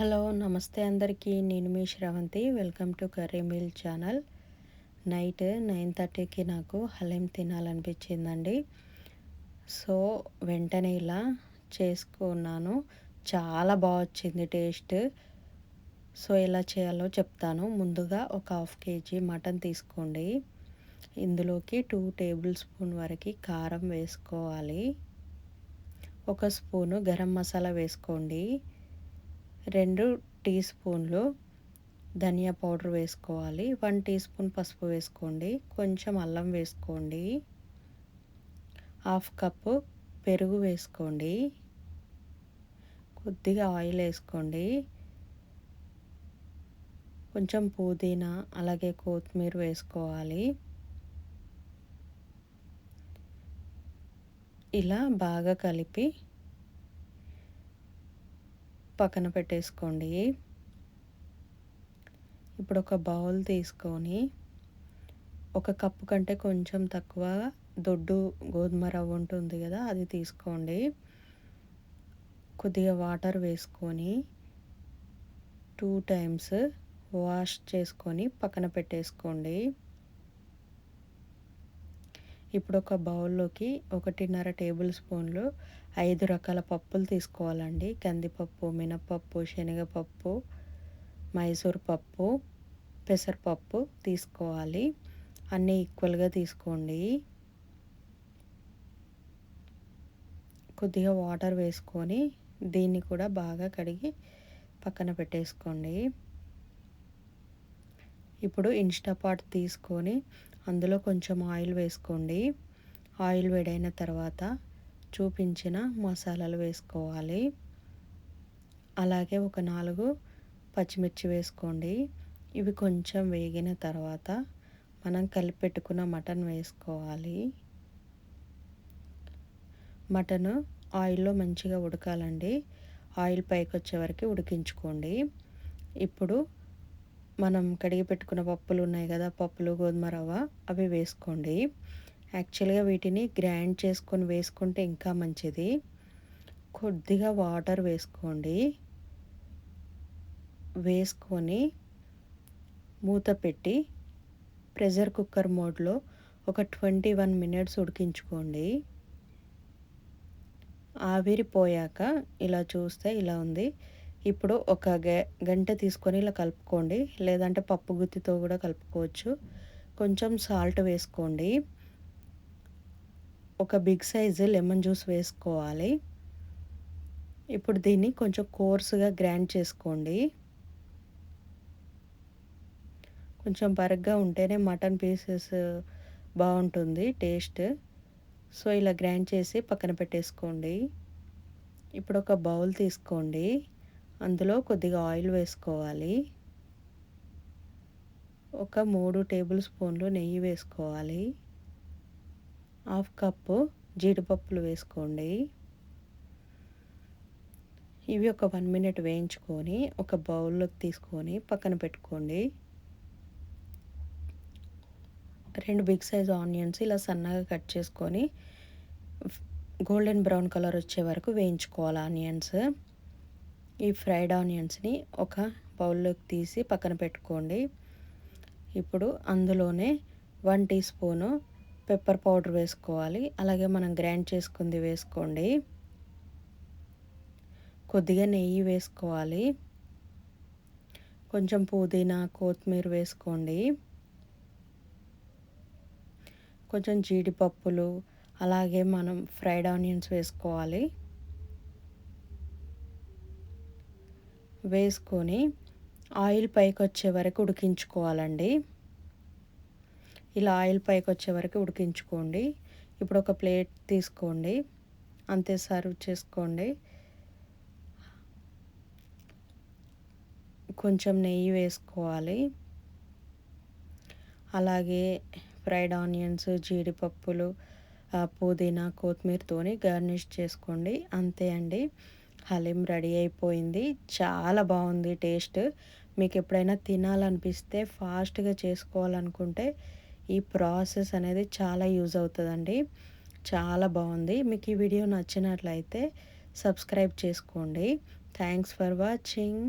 Hello నమస్తే అందరికీ. నేను మీ Sravanthi. Welcome to curry meal channel. Night nine థర్టీకి నాకు హలీం తినాలనిపించిందండి. సో వెంటనే ఇలా చేసుకున్నాను. చాలా బాగా వచ్చింది టేస్ట్. సో ఎలా చేయాలో చెప్తాను. ముందుగా ఒక హాఫ్ కేజీ మటన్ తీసుకోండి. ఇందులోకి టూ టేబుల్ స్పూన్ వరకు కారం వేసుకోవాలి. ఒక స్పూను గరం మసాలా వేసుకోండి. రెండు టీ స్పూన్లు ధనియా పౌడర్ వేసుకోవాలి. వన్ టీ స్పూన్ పసుపు వేసుకోండి. కొంచెం అల్లం వేసుకోండి. హాఫ్ కప్పు పెరుగు వేసుకోండి. కొద్దిగా ఆయిల్ వేసుకోండి. కొంచెం పుదీనా అలాగే కొత్తిమీర వేసుకోవాలి. ఇలా బాగా కలిపి పక్కన పెట్టేసుకోండి. ఇప్పుడు ఒక బౌల్ తీసుకొని ఒక కప్పు కంటే కొంచెం తక్కువ దొడ్డు గోధుమ రవ్వ ఉంటుంది కదా అది తీసుకోండి. కొద్దిగా వాటర్ వేసుకొని టూ టైమ్స్ వాష్ చేసుకొని పక్కన పెట్టేసుకోండి. ఇప్పుడు ఒక బౌల్లోకి ఒకటిన్నర టేబుల్ స్పూన్లు ఐదు రకాల పప్పులు తీసుకోవాలండి. కందిపప్పు మినపప్పు శనగపప్పు మైసూర్ పప్పు పెసరపప్పు తీసుకోవాలి. అన్నీ ఈక్వల్గా తీసుకోండి. కొద్దిగా వాటర్ వేసుకొని దీన్ని కూడా బాగా కడిగి పక్కన పెట్టేసుకోండి. ఇప్పుడు ఇన్స్టాపాట్ తీసుకొని అందులో కొంచెం ఆయిల్ వేసుకోండి. ఆయిల్ వేడైన తర్వాత చూపించిన మసాలాలు వేసుకోవాలి. అలాగే ఒక నాలుగు పచ్చిమిర్చి వేసుకోండి. ఇవి కొంచెం వేగిన తర్వాత మనం కలిపి పెట్టుకున్న మటన్ వేసుకోవాలి. మటన్ ఆయిల్లో మంచిగా ఉడకాలండి. ఆయిల్ పైకి వచ్చే వరకు ఉడికించుకోండి. ఇప్పుడు మనం కడిగి పెట్టుకున్న పప్పులు ఉన్నాయి కదా పప్పులు గోధుమ రవ్వ అవి వేసుకోండి. యాక్చువల్గా వీటిని గ్రైండ్ చేసుకొని వేసుకుంటే ఇంకా మంచిది. కొద్దిగా వాటర్ వేసుకోండి. వేసుకొని మూత పెట్టి ప్రెషర్ కుక్కర్ మోడ్లో ఒక ట్వంటీ వన్ మినిట్స్ ఉడికించుకోండి. ఆవిరిపోయాక ఇలా చూస్తే ఇలా ఉంది. ఇప్పుడు ఒక గంట తీసుకొని ఇలా కలుపుకోండి. లేదంటే పప్పు గుత్తితో కూడా కలుపుకోవచ్చు. కొంచెం సాల్ట్ వేసుకోండి. ఒక బిగ్ సైజు లెమన్ జ్యూస్ వేసుకోవాలి. ఇప్పుడు దీన్ని కొంచెం కోర్సుగా గ్రైండ్ చేసుకోండి. కొంచెం బరగ్గా ఉంటేనే మటన్ పీసెస్ బాగుంటుంది టేస్ట్. సో ఇలా గ్రైండ్ చేసి పక్కన పెట్టేసుకోండి. ఇప్పుడు ఒక బౌల్ తీసుకోండి. అందులో కొద్దిగా ఆయిల్ వేసుకోవాలి. ఒక మూడు టేబుల్ స్పూన్లు నెయ్యి వేసుకోవాలి. హాఫ్ కప్పు జీడిపప్పులు వేసుకోండి. ఇవి ఒక వన్ మినిట్ వేయించుకొని ఒక బౌల్లోకి తీసుకొని పక్కన పెట్టుకోండి. రెండు బిగ్ సైజ్ ఆనియన్స్ ఇలా సన్నగా కట్ చేసుకొని గోల్డెన్ బ్రౌన్ కలర్ వచ్చే వరకు వేయించుకోవాలి ఆనియన్స్. ఈ ఫ్రైడ్ ఆనియన్స్ని ఒక బౌల్లోకి తీసి పక్కన పెట్టుకోండి. ఇప్పుడు అందులోనే one teaspoon pepper powder వేసుకోవాలి. అలాగే మనం గ్రైండ్ చేసుకుంది వేసుకోండి. కొద్దిగా నెయ్యి వేసుకోవాలి. కొంచెం పుదీనా కొత్తిమీర వేసుకోండి. కొంచెం జీడిపప్పులు అలాగే మనం ఫ్రైడ్ ఆనియన్స్ వేసుకోవాలి. వేసుకొని ఆయిల్ పైకి వచ్చే వరకు ఉడికించుకోవాలండి. ఇలా ఆయిల్ పైకి వచ్చే వరకు ఉడికించుకోండి. ఇప్పుడు ఒక ప్లేట్ తీసుకోండి. అంతే సర్వ్ చేసుకోండి. కొంచెం నెయ్యి వేసుకోవాలి. అలాగే ఫ్రైడ్ ఆనియన్స్ జీడిపప్పులు పుదీనా కొత్తిమీరతోని గార్నిష్ చేసుకోండి. అంతే అండి. హలీం రెడీ అయిపోయింది. చాలా బాగుంది టేస్ట్. మీకు ఎప్పుడైనా తినాలనిపిస్తే ఫాస్ట్గా చేసుకోవాలనుకుంటే ఈ ప్రాసెస్ అనేది చాలా యూజ్ అవుతుందండి. చాలా బాగుంది. మీకు ఈ వీడియో నచ్చినట్లయితే సబ్స్క్రైబ్ చేసుకోండి. Thanks for watching.